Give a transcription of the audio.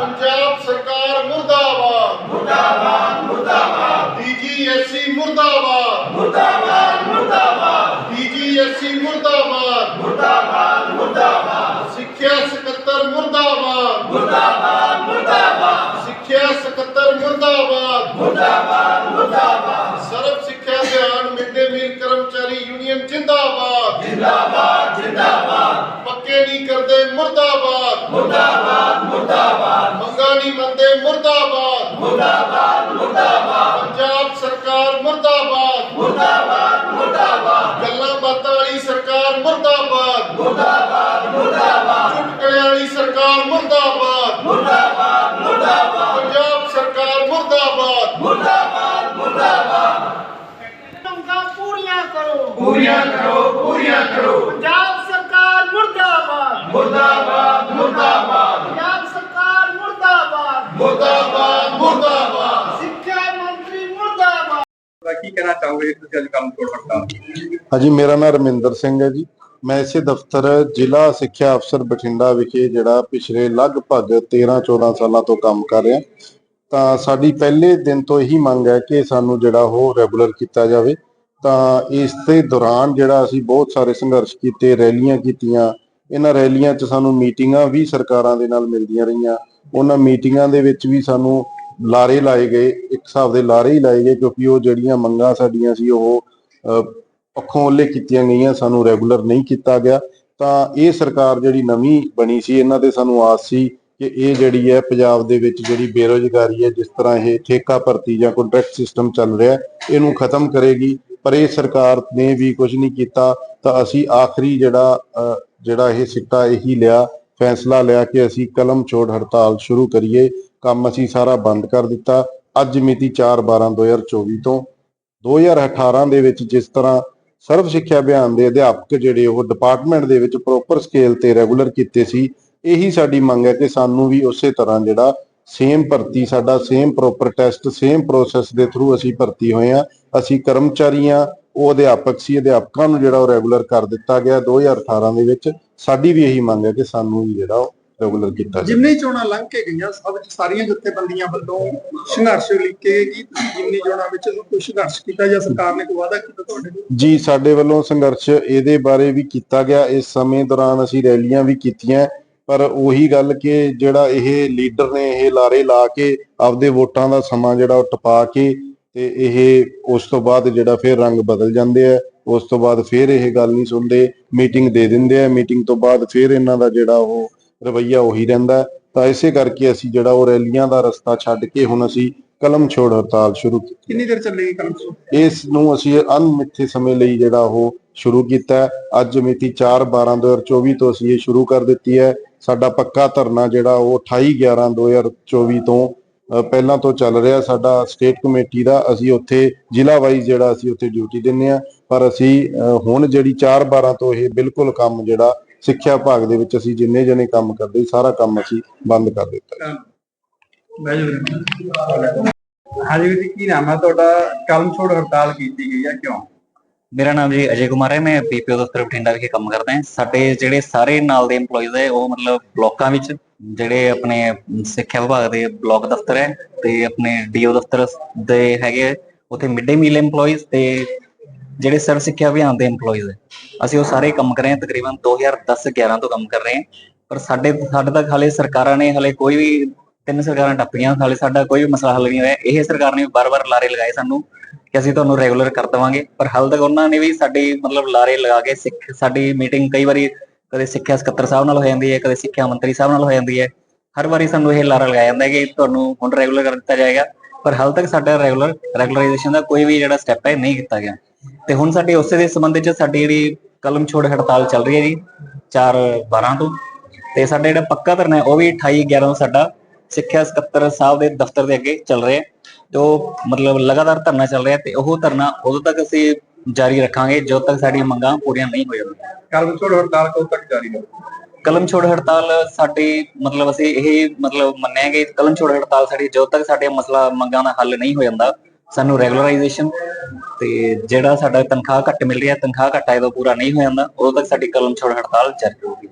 ਪੰਜਾਬ ਸਰਕਾਰ ਮੁਰਦਾਬਾਦ ਮੁਰਦਾਬਾਦ ਮੁਰਦਾਬਾਦ ਡੀਜੀਐਸਸੀ ਮੁਰਦਾਬਾਦ ਮੁਰਦਾਬਾਦ ਮੁਰਦਾਬਾਦ ਡੀਜੀਐਸਸੀ ਮੁਰਦਾਬਾਦ ਮੁਰਦਾਬਾਦ ਮੁਰਦਾਬਾਦ ਸਿੱਖਿਆ ਸਕੱਤਰ ਮੁਰਦਾਬਾਦ ਮੁਰਦਾਬਾਦ ਮੁਰਦਾਬਾਦ ਸਿੱਖਿਆ ਸਕੱਤਰ ਮੁਰਦਾਬਾਦ ਮੁਰਦਾਬਾਦ ਮੁਰਦਾਬਾਦ। ਮੁਰਦਾਬਾਦ ਮੁਰਦਾਬਾਦ। ਪੰਜਾਬ ਸਰਕਾਰ ਮੁਰਦਾਬਾਦ। ਮੁਰਦਾਬਾਦ ਮੁਰਦਾਬਾਦ। ਗੱਲਾਂ ਬਾਤਾਂ ਵਾਲੀ ਸਰਕਾਰ ਮੁਰਦਾਬਾਦ। ਮੁਰਦਾਬਾਦ ਮੁਰਦਾਬਾਦ। ਚੁਟਕਲਿਆਂ ਵਾਲੀ ਸਰਕਾਰ ਮੁਰਦਾਬਾਦ। ਮੁਰਦਾਬਾਦ ਮੁਰਦਾਬਾਦ। ਪੰਜਾਬ ਸਰਕਾਰ ਮੁਰਦਾਬਾਦ। ਮੰਗਾਂ ਪੂਰੀਆਂ ਕਰੋ ਪੂਰੀਆਂ ਕਰੋ। ਪੂਰੀਆਂ ਕਰੋ ਪੰਜਾਬ ਸਰਕਾਰ ਮੁਰਦਾਬਾਦ ਮੁਰਦਾਬਾਦ ਮੁਰਦਾਬਾਦ ਪੰਜਾਬ ਸਰਕਾਰ ਮੁਰਦਾਬਾਦ ਮੁਰਦਾਬਾਦ। ਮੁਰਦਾਬਾਦ ਸਿੱਖਿਆ ਮੰਤਰੀ ਮੁਰਦਾਬਾਦ। ਦਾ ਕੀ ਕਹਿਣਾ ਚਾਹੋਗੇ ਤੁਸੀਂ ਅੱਜ ਕੰਮ ਛੋੜ ਹੜਤਾਲ ਹਾਂਜੀ ਮੇਰਾ ਨਾਮ ਰਮਿੰਦਰ ਸਿੰਘ ਹੈ ਜੀ। ਮੈਂ ਇਸੇ ਦਫ਼ਤਰ ਜ਼ਿਲ੍ਹਾ ਸਿੱਖਿਆ ਅਫਸਰ ਬਠਿੰਡਾ ਵਿਖੇ ਜਿਹੜਾ ਪਿਛਲੇ ਲਗਭਗ 13 14 ਸਾਲਾਂ ਤੋਂ ਕੰਮ ਕਰ ਰਿਹਾ। ਤਾਂ ਸਾਡੀ ਪਹਿਲੇ ਦਿਨ ਤੋਂ ਇਹੀ ਮੰਗ ਹੈ ਕਿ ਸਾਨੂੰ ਜਿਹੜਾ ਉਹ ਰੈਗੂਲਰ ਕੀਤਾ ਜਾਵੇ। ਤਾਂ ਇਸ ਦੇ ਦੌਰਾਨ ਜਿਹੜਾ ਅਸੀਂ ਬਹੁਤ ਸਾਰੇ ਸੰਘਰਸ਼ ਕੀਤੇ ਰੈਲੀਆਂ ਕੀਤੀਆਂ। ਇਹਨਾਂ ਰੈਲੀਆਂ 'ਚ ਸਾਨੂੰ ਮੀਟਿੰਗਾਂ ਵੀ ਸਰਕਾਰਾਂ ਦੇ ਨਾਲ ਮਿਲਦੀਆਂ ਰਹੀਆਂ। ਉਹਨਾਂ ਮੀਟਿੰਗਾਂ ਦੇ ਵਿੱਚ ਵੀ ਸਾਨੂੰ ਲਾਰੇ ਲਾਏ ਗਏ, ਇੱਕ ਹਿਸਾਬ ਦੇ ਲਾਰੇ ਹੀ ਲਾਏ ਗਏ ਕਿਉਂਕਿ ਉਹ ਜਿਹੜੀਆਂ ਮੰਗਾਂ ਸਾਡੀਆਂ ਸੀ ਉਹ ਪੱਖੋਂ ਉੱਲੇ ਕੀਤੀਆਂ ਗਈਆਂ, ਸਾਨੂੰ ਰੈਗੂਲਰ ਨਹੀਂ ਕੀਤਾ ਗਿਆ। ਤਾਂ ਇਹ ਸਰਕਾਰ ਜਿਹੜੀ ਨਵੀਂ ਬਣੀ ਸੀ, ਇਹਨਾਂ ਤੇ ਸਾਨੂੰ ਆਸ ਸੀ ਕਿ ਇਹ ਜਿਹੜੀ ਹੈ ਪੰਜਾਬ ਦੇ ਵਿੱਚ ਜਿਹੜੀ ਬੇਰੋਜ਼ਗਾਰੀ ਹੈ, ਜਿਸ ਤਰ੍ਹਾਂ ਇਹ ਠੇਕਾ ਭਰਤੀ ਜਾਂ ਕੰਟਰੈਕਟ ਸਿਸਟਮ ਚੱਲ ਰਿਹਾ ਇਹਨੂੰ ਖਤਮ ਕਰੇਗੀ। ਪਰ ਇਹ ਸਰਕਾਰ ਨੇ ਵੀ ਕੁਝ ਨਹੀਂ ਕੀਤਾ, ਤਾਂ ਅਸੀਂ ਆਖਰੀ ਜਿਹੜਾ ਜਿਹੜਾ ਇਹ ਸਿੱਟਾ ਇਹੀ ਲਿਆ ਫੈਸਲਾ ਲਿਆ ਕਿ ਅਸੀਂ ਕਲਮ ਛੋੜ ਹੜਤਾਲ ਸ਼ੁਰੂ ਕਰੀਏ। ਕੰਮ ਅਸੀਂ ਸਾਰਾ ਬੰਦ ਕਰ ਦਿੱਤਾ। ਅੱਜ ਮਿਤੀ 4/12/2024 ਤੋਂ 2018 ਦੇ ਵਿੱਚ ਜਿਸ ਤਰ੍ਹਾਂ ਸਰਵ ਸਿੱਖਿਆ ਅਭਿਆਨ ਦੇ ਅਧਿਆਪਕ ਜਿਹੜੇ ਉਹ ਡਿਪਾਰਟਮੈਂਟ ਦੇ ਵਿੱਚ ਪ੍ਰੋਪਰ ਸਕੇਲ ਤੇ ਰੈਗੂਲਰ ਕੀਤੇ ਸੀ, ਇਹੀ ਸਾਡੀ ਮੰਗ ਹੈ ਕਿ ਸਾਨੂੰ ਵੀ ਉਸੇ ਤਰ੍ਹਾਂ ਜਿਹੜਾ ਸੇਮ ਭਰਤੀ, ਸਾਡਾ same proper test same process ਦੇ ਥਰੂ ਅਸੀਂ ਭਰਤੀ ਹੋਏ ਆ ਅਸੀਂ ਕਰਮਚਾਰੀਆਂ ਉਹ ਅਧਿਆਪਕ ਸੀ ਅਧਿਆਪਕਾਂ ਨੂੰ ਜਿਹੜਾ ਉਹ ਰੈਗੂਲਰ ਕਰ ਦਿੱਤਾ ਗਿਆ 2018 ਦੇ ਵਿੱਚ। ਸਾਡੀ ਵੀ ਇਹੀ ਮੰਗ ਹੈ ਕਿ ਸਾਨੂੰ ਵੀ ਜਿਹੜਾ ਉਹ ਰੈਗੂਲਰ ਕੀਤਾ ਜਾਵੇ। ਜਿੰਨੀ ਚੋਣਾਂ ਲੰਘ ਕੇ ਗਈਆਂ ਸਭ ਸਾਰੀਆਂ ਜਥੇਬੰਦੀਆਂ ਵੱਲੋਂ ਸੰਘਰਸ਼ ਲਿਖੇ ਕਿ ਜਿੰਨੀ ਚੋਣਾਂ ਵਿੱਚ ਕੋਈ ਸੰਘਰਸ਼ ਕੀਤਾ ਜਾਂ ਸਰਕਾਰ ਨੇ ਕੋਈ ਵਾਅਦਾ ਕੀਤਾ ਤੁਹਾਡੇ ਜੀ ਸਾਡੇ ਵੱਲੋਂ ਸੰਘਰਸ਼ ਇਹਦੇ ਬਾਰੇ ਵੀ ਕੀਤਾ ਗਿਆ। ਇਸ ਸਮੇਂ ਦੌਰਾਨ ਅਸੀਂ ਰੈਲੀਆਂ ਵੀ ਕੀਤੀਆਂ ਪਰ ਉਹੀ ਗੱਲ ਕਿ ਜਿਹੜਾ ਇਹ ਲੀਡਰ ਨੇ ਇਹ ਲਾਰੇ ਲਾ ਕੇ ਆਪਦੇ ਵੋਟਾਂ ਦਾ ਸਮਾਂ ਜਿਹੜਾ ਉਹ ਟਪਾ ਕੇ ਤੇ ਇਹ ਉਸ ਤੋਂ ਬਾਅਦ ਜਿਹੜਾ ਫਿਰ ਰੰਗ ਬਦਲ ਜਾਂਦੇ ਆ ਉਸ ਤੋਂ ਬਾਅਦ ਫਿਰ ਇਹ ਗੱਲ ਨਹੀਂ ਸੁਣਦੇ ਮੀਟਿੰਗ ਦੇ ਦਿੰਦੇ ਆ ਮੀਟਿੰਗ ਤੋਂ ਬਾਅਦ ਫਿਰ ਇਹਨਾਂ ਦਾ ਜਿਹੜਾ ਉਹ ਰਵੱਈਆ ਉਹੀ ਰਹਿੰਦਾ। ਤਾਂ ਇਸੇ ਕਰਕੇ ਅਸੀਂ ਜਿਹੜਾ ਉਹ ਰੈਲੀਆਂ ਦਾ ਰਸਤਾ ਛੱਡ ਕੇ ਹੁਣ ਅਸੀਂ ਕਲਮ ਛੋੜ ਹੜਤਾਲ ਸ਼ੁਰੂ ਕੀਤੀ ਕਿੰਨੀ ਦੇਰ ਚੱਲੇਗੀ ਕੰਮ ਛੋੜ ਇਸ ਨੂੰ ਅਸੀਂ ਅਨਮਿੱਥੇ ਸਮੇਂ ਲਈ ਜਿਹੜਾ ਉਹ ਸ਼ੁਰੂ ਕੀਤਾ। ਅੱਜ ਮਿਤੀ 4/12/2024 ਤੋਂ ਅਸੀਂ ਇਹ ਸ਼ੁਰੂ ਕਰ ਦਿੱਤੀ ਹੈ ਸਾਡਾ ਪੱਕਾ ਧਰਨਾ ਜਿਹੜਾ ਉਹ 28/11/2024 ਤੋਂ ਪਹਿਲਾਂ ਤੋਂ ਚੱਲ ਰਿਹਾ ਸਾਡਾ ਸਟੇਟ ਕਮੇਟੀ ਦਾ, ਅਸੀਂ ਉੱਥੇ ਜ਼ਿਲ੍ਹਾ ਵਾਈਜ਼ ਜਿਹੜਾ ਅਸੀਂ ਉੱਥੇ ਡਿਊਟੀ ਦਿੰਨੇ ਆ ਪਰ ਅਸੀਂ ਹੁਣ ਜਿਹੜੀ 4/12 ਤੋਂ ਇਹ ਬਿਲਕੁਲ ਕੰਮ ਜਿਹੜਾ ਸਿੱਖਿਆ ਵਿਭਾਗ ਦੇ ਵਿੱਚ ਅਸੀਂ ਜਿੰਨੇ ਜਣੇ ਕੰਮ ਕਰਦੇ, ਸਾਰਾ ਕੰਮ ਅਸੀਂ ਬੰਦ ਕਰ ਦਿੱਤਾ। ਹਾਂਜੀ ਜੀ, ਕੀ ਨਾਮ ਹੈ ਤੁਹਾਡਾ? ਕੰਮ ਛੋੜ ਹੜਤਾਲ ਕੀਤੀ ਗਈ ਹੈ ਕਿਉਂ? ਮੇਰਾ ਨਾਮ ਜੀ ਅਜੇ ਕੁਮਾਰ ਹੈ, ਮੈਂ ਪੀਪੀਓ ਦਫ਼ਤਰ ਬਠਿੰਡਾ ਵਿਖੇ ਕੰਮ ਕਰਦਾ ਹਾਂ। ਸਾਡੇ ਜਿਹੜੇ ਸਾਰੇ ਨਾਲ ਦੇ EMPLOYEES ਹੈ, ਉਹ ਮਤਲਬ ਬਲਾਕਾਂ ਵਿੱਚ ਜਿਹੜੇ ਆਪਣੇ ਸਿੱਖਿਆ ਵਿਭਾਗ ਦੇ ਬਲਾਕ ਦਫ਼ਤਰ ਹੈ ਤੇ ਆਪਣੇ ਡੀਓ ਦਫ਼ਤਰ ਦੇ ਹੈਗੇ ਉੱਥੇ ਮਿਡ ਡੇ ਮੀਲ EMPLOYEES ਤੇ ਜਿਹੜੇ ਸਰਵ ਸਿੱਖਿਆ ਅਭਿਆਨ ਦੇ EMPLOYEES ਹੈ। ਅਸੀਂ ਉਹ ਸਾਰੇ ਕੰਮ ਕਰ ਰਹੇ ਹਾਂ, ਤਕਰੀਬਨ 2010-11 ਤੋਂ ਕੰਮ ਕਰ ਰਹੇ ਹਾਂ। ਪਰ ਸਾਡੇ ਸਾਡੇ ਤੱਕ ਹਾਲੇ ਸਰਕਾਰਾਂ ਨੇ ਹਾਲੇ ਕੋਈ ਵੀ ਤਿੰਨ ਸਰਕਾਰਾਂ ਟੱਪੀਆਂ ਹਾਲੇ ਸਾਡਾ ਕੋਈ ਵੀ ਮਸਲਾ ਹੱਲ ਨਹੀਂ ਹੋਇਆ। ਇਹ ਸਰਕਾਰ ਨੇ ਬਾਰ-ਬਾਰ ਲਾਰੇ ਲਗਾਏ ਸਾਨੂੰ ਕਿ ਅਸੀਂ ਤੁਹਾਨੂੰ ਰੈਗੂਲਰ ਕਰ ਦੇਵਾਂਗੇ। ਪਰ ਹਾਲ ਤੱਕ ਉਹਨਾਂ ਨੇ ਵੀ ਸਾਡੀ ਮਤਲਬ ਲਾਰੇ ਲਗਾ ਕੇ ਸਿੱਖ, ਸਾਡੀ ਮੀਟਿੰਗ ਕਈ ਵਾਰੀ ਕਦੇ ਸਿੱਖਿਆ ਸਕੱਤਰ ਸਾਹਿਬ ਨਾਲ ਹੋ ਜਾਂਦੀ ਹੈ, ਕਦੇ ਸਿੱਖਿਆ ਮੰਤਰੀ ਸਾਹਿਬ ਨਾਲ ਹੋ ਜਾਂਦੀ ਹੈ। ਹਰ ਵਾਰੀ ਸਾਨੂੰ ਇਹ ਲਾਰਾ ਲਗਾਇਆ ਜਾਂਦਾ ਹੈ ਕਿ ਤੁਹਾਨੂੰ ਹੁਣ ਰੈਗੂਲਰ ਕਰ ਦਿੱਤਾ ਜਾਏਗਾ। ਪਰ ਹਾਲ ਤੱਕ ਸਾਡਾ ਰੈਗੂਲਰ ਰੈਗੂਲਰਾਈਜੇਸ਼ਨ ਦਾ ਕੋਈ ਵੀ ਜਿਹੜਾ ਸਟੈਪ ਹੈ ਨਹੀਂ ਕੀਤਾ ਗਿਆ। ਤੇ ਹੁਣ ਸਾਡੇ ਉਸੇ ਦੇ ਸੰਬੰਧ ਵਿੱਚ ਸਾਡੀ ਜਿਹੜੀ ਕਲਮ ਛੋੜ ਹੜਤਾਲ ਚੱਲ ਰਹੀ ਹੈ ਜੀ 4 12 ਤੋਂ। ਤੇ ਸਾਡਾ ਜਿਹੜਾ ਪੱਕਾ ਧਰਨਾ ਹੈ, ਉਹ ਵੀ 28 11 ਤੋਂ ਸਾਡਾ ਸਿੱਖਿਆ ਸਕੱਤਰ ਸਾਹਿਬ ਦੇ ਦਫ਼ਤਰ ਦੇ ਅੱਗੇ ਚੱਲ ਰਿਹਾ ਤੇ ਉਹ ਮਤਲਬ ਲਗਾਤਾਰ ਧਰਨਾ ਚੱਲ ਰਿਹਾ ਤੇ ਉਹ ਧਰਨਾ ਉਦੋਂ ਤੱਕ ਅਸੀਂ ਜਾਰੀ ਰੱਖਾਂਗੇ ਜਦੋਂ ਤੱਕ ਸਾਡੀਆਂ ਮੰਗਾਂ ਪੂਰੀਆਂ ਨਹੀਂ ਹੋ ਜਾਂਦੀਆਂ ਕੰਮ ਛੋੜ ਹੜਤਾਲ ਕਦੋਂ ਤੱਕ ਜਾਰੀ ਰਹੂ ਕਲਮ ਛੋੜ ਹੜਤਾਲ ਸਾਡੀ ਮਤਲਬ ਅਸੀਂ ਇਹ ਮਤਲਬ ਮੰਨਿਆ ਕਿ ਕਲਮ ਛੋੜ ਹੜਤਾਲ ਸਾਡੀ ਜਦੋਂ ਤੱਕ ਸਾਡੇ ਮਸਲਾ ਮੰਗਾਂ ਦਾ ਹੱਲ ਨਹੀਂ ਹੋ ਜਾਂਦਾ ਸਾਨੂੰ ਰੈਗੂਲਰਾਈਜੇਸ਼ਨ ਤੇ ਜਿਹੜਾ ਸਾਡਾ ਤਨਖਾਹ ਘੱਟ ਮਿਲ ਰਹੀ ਹੈ ਤਨਖਾਹ ਘੱਟਾ ਜਦੋਂ ਪੂਰਾ ਨਹੀਂ ਹੋ ਜਾਂਦਾ ਉਦੋਂ ਤੱਕ ਸਾਡੀ ਕਲਮ ਛੋੜ ਹੜਤਾਲ ਜਾਰੀ ਰਹੂਗੀ।